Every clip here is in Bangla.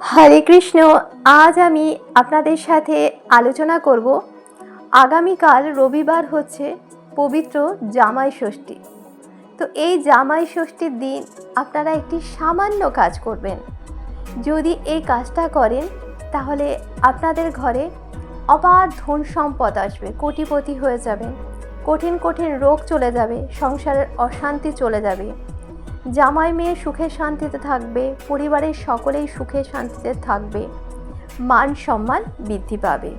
হরে কৃষ্ণ, আজ আমি আপনাদের সাথে আলোচনা করব আগামীকাল রবিবার হচ্ছে পবিত্র জামাই ষষ্ঠী। তো এই জামাই ষষ্ঠীর দিন আপনারা একটি সামান্য কাজ করবেন। যদি এই কাজটা করেন, তাহলে আপনাদের ঘরে অপার ধন সম্পদ আসবে, কোটিপতি হয়ে যাবেন, কঠিন কঠিন রোগ চলে যাবে, সংসারের অশান্তি চলে যাবে। জামাই মেয়ে সুখে শান্তিতে থাকবে, পরিবারের সকলেই সুখে শান্তিতে থাকবে, মান সম্মান বৃদ্ধি পাবে।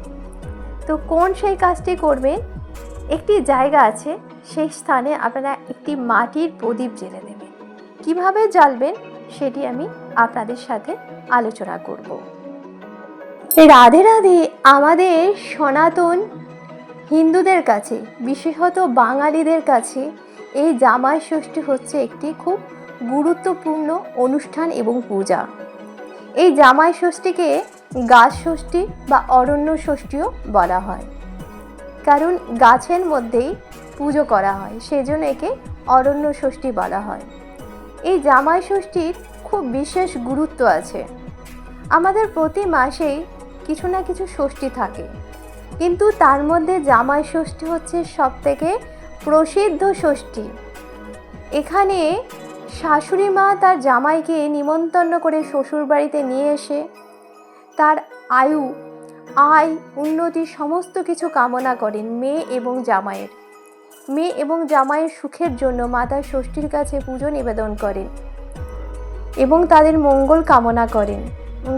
তো কোন সেই কাজটি করবেন? একটি জায়গা আছে, সেই স্থানে আপনারা একটি মাটির প্রদীপ জেলে দেবেন কীভাবে জ্বালবেন? সেটি আমি আপনাদের সাথে আলোচনা করব। রাধে রাধে, আমাদের সনাতন হিন্দুদের কাছে, বিশেষত বাঙালিদের কাছে, এই জামাই ষষ্ঠী হচ্ছে একটি খুব গুরুত্বপূর্ণ অনুষ্ঠান এবং পূজা। এই জামাই ষষ্ঠীকে গাছ ষষ্ঠী বা অরণ্য ষষ্ঠীও বলা হয়। কারণ গাছের মধ্যেই পুজো করা হয়, সেজন্য একে অরণ্য ষষ্ঠী বলা হয়। এই জামাই ষষ্ঠীর খুব বিশেষ গুরুত্ব আছে। আমাদের প্রতি মাসেই কিছু না কিছু ষষ্ঠী থাকে। কিন্তু তার মধ্যে জামাই ষষ্ঠী হচ্ছে সব থেকে প্রসিদ্ধ ষষ্ঠী। এখানে শাশুড়ি মা তার জামাইকে নিমন্ত্রণ করে শ্বশুর বাড়িতে নিয়ে এসে তার আয়ু, আয়, উন্নতি সমস্ত কিছু কামনা করেন মেয়ে এবং জামাইয়ের। মেয়ে এবং জামাইয়ের সুখের জন্য মাতা ষষ্ঠীর কাছে পুজো নিবেদন করেন এবং তাদের মঙ্গল কামনা করেন।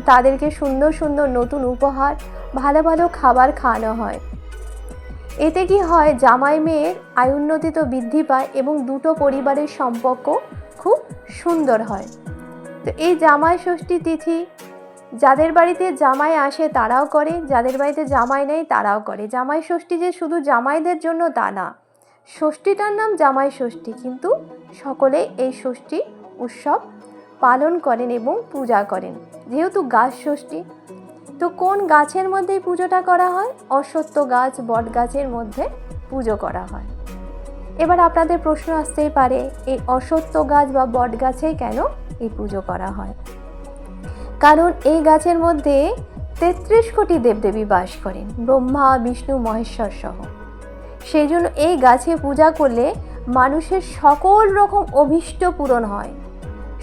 তাদেরকে সুন্দর সুন্দর নতুন উপহার, ভালো ভালো খাবার খাওয়ানো হয়। এতে কি হয়, জামাই মেয়ের আয়ুন্নতি তো বৃদ্ধি পায় এবং দুটো পরিবারের সম্পর্ক খুব সুন্দর হয়। তো এই জামাই ষষ্ঠী তিথি যাদের বাড়িতে জামাই আসে তারাও করে, যাদের বাড়িতে জামাই নেই তারাও করে। জামাই ষষ্ঠী যে শুধু জামাইদের জন্য তা না, ষষ্ঠীটার নাম জামাই ষষ্ঠী। কিন্তু সকলে এই ষষ্ঠী উৎসব পালন করেন এবং পূজা করেন। যেহেতু গাছ ষষ্ঠী, তো কোন গাছের মধ্যে এই পুজোটা করা হয়? অশ্বত্থ গাছ বট গাছের মধ্যে পুজো করা হয়। এবার আপনাদের প্রশ্ন আসতেই পারে, এই অশ্বত্থ গাছ বা বট গাছেই কেন এই পুজো করা হয়? কারণ এই গাছের মধ্যে তেত্রিশ কোটি দেবদেবী বাস করেন, ব্রহ্মা, বিষ্ণু, মহেশ্বর সহ। সেই জন্য এই গাছে পূজা করলে মানুষের সকল রকম অভীষ্ট পূরণ হয়।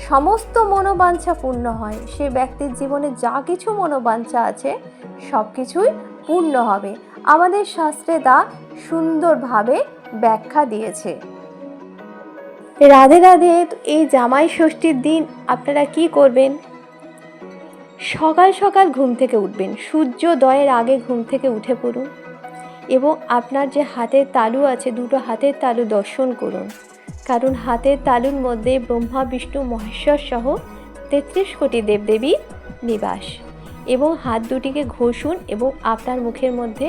সমস্ত মনোবাঞ্ছা পূর্ণ হয়, সে ব্যক্তির জীবনে যা কিছু মনোবাঞ্ছা আছে সব কিছুই পূর্ণ হবে। আমাদের শাস্ত্রে তা সুন্দরভাবে ব্যাখ্যা দিয়েছে। রাধে রাধে এই জামাই ষষ্ঠীর দিন আপনারা কি করবেন? সকাল সকাল ঘুম থেকে উঠবেন, সূর্যোদয়ের আগে ঘুম থেকে উঠে পড়ুন এবং আপনার যে হাতের তালু আছে, দুটো হাতের তালু দর্শন করুন। কারণ হাতের তালুর মধ্যে ব্রহ্মা, বিষ্ণু, মহেশ্বর সহ তেত্রিশ কোটি দেবদেবী নিবাস এবং হাত দুটিকে ঘষুন এবং আপনার মুখের মধ্যে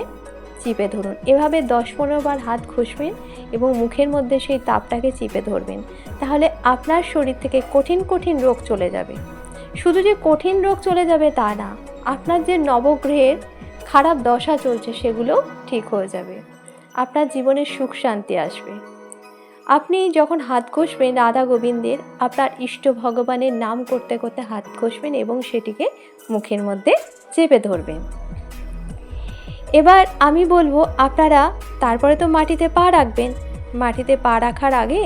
চিপে ধরুন। এভাবে দশ পনেরো বার হাত ঘষবেন এবং মুখের মধ্যে সেই তাপটাকে চিপে ধরবেন। তাহলে আপনার শরীর থেকে কঠিন কঠিন রোগ চলে যাবে। শুধু যে কঠিন রোগ চলে যাবে তা না, আপনার যে নবগ্রহের খারাপ দশা চলছে সেগুলো ঠিক হয়ে যাবে। আপনার জীবনে সুখ, শান্তি আসবে। আপনি যখন হাত ঘষবেন রাধা গোবিন্দের, আপনার ইষ্ট ভগবানের নাম করতে করতে হাত ঘষবেন এবং সেটিকে মুখের মধ্যে চেপে ধরবেন। এবার আমি বলব, আপনারা তারপরে তো মাটিতে পা রাখবেন। মাটিতে পা রাখার আগে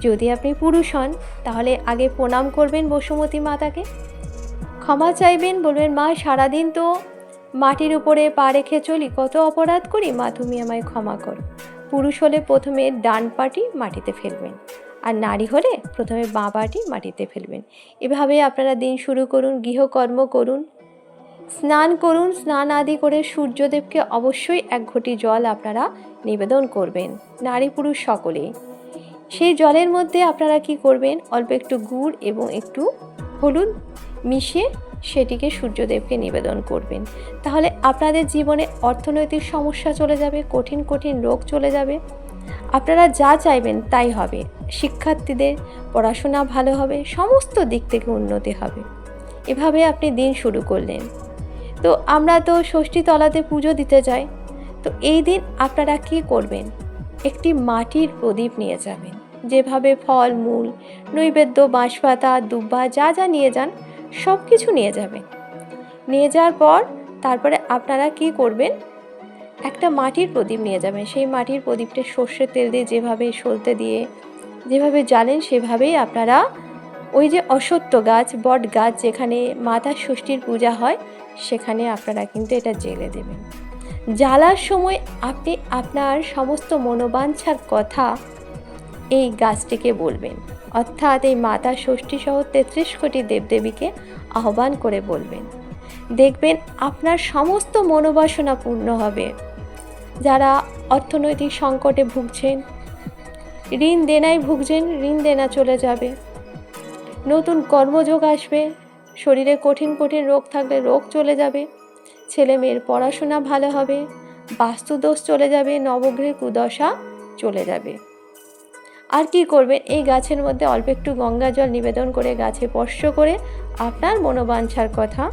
যদি আপনি পুরুষ হন, তাহলে আগে প্রণাম করবেন বসুমতী মাতাকে। ক্ষমা চাইবেন, বলবেন, মা, সারাদিন তো মাটির উপরে পা রেখে চলি, কত অপরাধ করি। মা, তুমি আমায় ক্ষমা করো। পুরুষ হলে প্রথমে ডান পাটি মাটিতে ফেলবেন, আর নারী হলে প্রথমে বাঁ পাটি মাটিতে ফেলবেন। এভাবে আপনারা দিন শুরু করুন, গৃহকর্ম করুন। স্নান করুন, স্নান আদি করে সূর্যদেবকে অবশ্যই এক ঘটি জল আপনারা নিবেদন করবেন, নারী পুরুষ সকলেই সেই জলের মধ্যে আপনারা কি করবেন? অল্প একটু গুড় এবং একটু হলুদ মিশিয়ে সেটিকে সূর্যদেবকে নিবেদন করবেন। তাহলে আপনাদের জীবনে অর্থনৈতিক সমস্যা চলে যাবে, কঠিন কঠিন রোগ চলে যাবে। আপনারা যা চাইবেন তাই হবে। শিক্ষার্থীদের পড়াশোনা ভালো হবে, সমস্ত দিক থেকে উন্নতি হবে। এভাবে আপনি দিন শুরু করলেন। তো আমরা তো ষষ্ঠী তলাতে পুজো দিতে যাই। তো এই দিন আপনারা কি করবেন? একটি মাটির প্রদীপ নিয়ে যাবেন। যেভাবে ফল, মূল, নৈবেদ্য, বাঁশপাতা, দুব্বা, যা যা নিয়ে যান সব কিছু নিয়ে যাবেন। নিয়ে যাওয়ার পর তারপরে আপনারা কি করবেন? একটা মাটির প্রদীপ নিয়ে যাবেন। সেই মাটির প্রদীপটা সর্ষের তেল দিয়ে যেভাবে সলতে দিয়ে, যেভাবে জ্বালেন সেভাবেই আপনারা ওই যে অসত্য গাছ, বট গাছ যেখানে মাতা ষষ্ঠীর পূজা হয় সেখানে আপনারা কিন্তু এটা জেলে দেবেন। জ্বালার সময় আপনি আপনার সমস্ত মনোবাঞ্ছার কথা এই গাছটিকে বলবেন। অর্থাৎ এই মাতা ষষ্ঠী সহ তেত্রিশ কোটি দেবদেবীকে আহ্বান করে বলবেন। দেখবেন আপনার সমস্ত মনোবাসনা পূর্ণ হবে। যারা অর্থনৈতিক সংকটে ভুগছেন, ঋণ দেনায় ভুগছেন, ঋণ দেনা চলে যাবে। নতুন কর্মযোগ আসবে শরীরে কঠিন কঠিন রোগ থাকলে রোগ চলে যাবে। ছেলে মেয়ের পড়াশোনা ভালো হবে, বাস্তুদোষ চলে যাবে, নবগ্রহের কুদশা চলে যাবে। আর কি করবেন? এই গাছের মধ্যে অল্প একটু গঙ্গা জল নিবেদন করে গাছে স্পর্শ করে আপনার মনোবাঞ্ছার কথা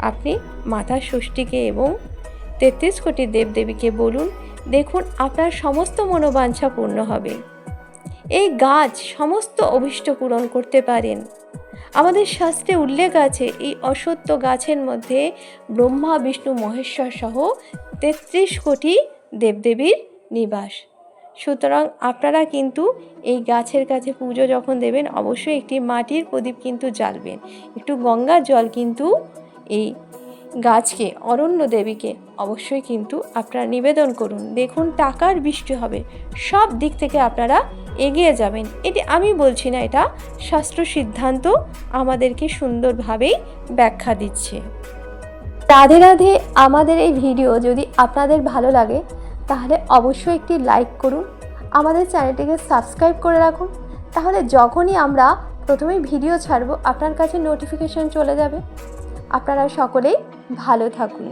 আপনি মাতা ষষ্ঠীকে এবং তেত্রিশ কোটি দেবদেবীকে বলুন, দেখুন আপনার সমস্ত মনোবাঞ্ছা পূর্ণ হবে। এই গাছ সমস্ত অভীষ্ট পূরণ করতে পারেন। আমাদের শাস্ত্রে উল্লেখ আছে, এই অসত্য গাছের মধ্যে ব্রহ্মা, বিষ্ণু, মহেশ্বর সহ তেত্রিশ কোটি দেবদেবীর নিবাস। সুতরাং আপনারা কিন্তু এই গাছের কাছে পুজো যখন দেবেন, অবশ্যই একটি মাটির প্রদীপ কিন্তু জ্বালবেন। একটু গঙ্গার জল কিন্তু এই গাছকে, অরণ্য দেবীকে অবশ্যই কিন্তু আপনারা নিবেদন করুন। দেখুন, টাকার বৃষ্টি হবে। সব দিক থেকে আপনারা এগিয়ে যাবেন। এটি আমি বলছি না, এটা শাস্ত্র সিদ্ধান্ত আমাদেরকে সুন্দরভাবেই ব্যাখ্যা দিচ্ছে। রাধে রাধে, আমাদের এই ভিডিও যদি আপনাদের ভালো লাগে, তাহলে অবশ্যই একটি লাইক করুন, আমাদের চ্যানেলটিকে সাবস্ক্রাইব করে রাখুন, তাহলে যখনই আমরা প্রথমেই ভিডিও ছাড়বো, আপনার কাছে নোটিফিকেশন চলে যাবে। আপনারা সকলেই ভালো থাকুন।